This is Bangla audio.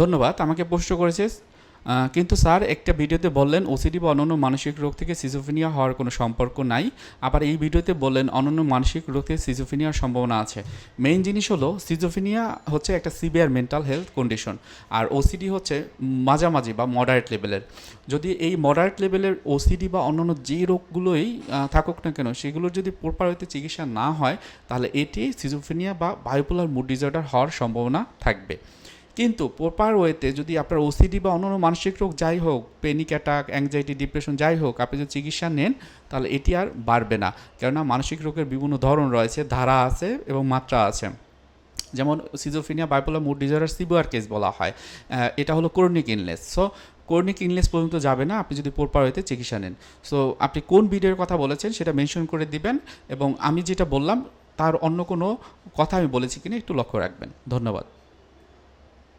ধন্যবাদ, আমাকে প্রশ্ন করেছে কিন্তু স্যার, একটা ভিডিওতে বললেন ওসিডি বা অন্যান্য মানসিক রোগ থেকে সিজোফিনিয়া হওয়ার কোনো সম্পর্ক নাই। আবার এই ভিডিওতে বললেন অন্যান্য মানসিক রোগ থেকে সিজোফিনিয়ার সম্ভাবনা আছে। মেইন জিনিস হলো সিজোফিনিয়া হচ্ছে একটা সিভিয়ার মেন্টাল হেলথ কন্ডিশন আর ওসিডি হচ্ছে মাঝামাঝি বা মডারেট লেভেলের যদি এই মডারেট লেভেলের ওসিডি বা অন্যান্য যে রোগগুলোই থাকুক না কেন সেগুলোর যদি প্রপার হইতে চিকিৎসা না হয়, তাহলে এটি সিজোফিনিয়া বা বায়োপোলার মুড ডিসঅর্ডার হওয়ার সম্ভাবনা থাকবে। কিন্তু প্রপার ওয়েতে যদি আপনার ওসিডি বা অন্যান্য মানসিক রোগ যাই হোক পেনিক অ্যাটাক অ্যাংজাইটি ডিপ্রেশন যাই হোক, আপনি যদি চিকিৎসা নেন, তাহলে এটি আর বাড়বে না। কেননা মানসিক রোগের বিভিন্ন ধরন রয়েছে, ধারা আছে এবং মাত্রা আছে। যেমন schizophrenia bipolar mood disorder severe case বলা হয়। এটা হলো ক্রনিক ইনলেস সো ক্রনিক ইনলেস পর্যন্ত যাবে না, আপনি যদি প্রপার ওয়েতে চিকিৎসা নেন। সো আপনি কোন ভিডিওর কথা বলেছেন, সেটা মেনশন করে দিবেন এবং আমি যেটা বললাম, তার অন্য কোনো কথা আমি বলেছি কিনা একটু লক্ষ্য রাখবেন। ধন্যবাদ।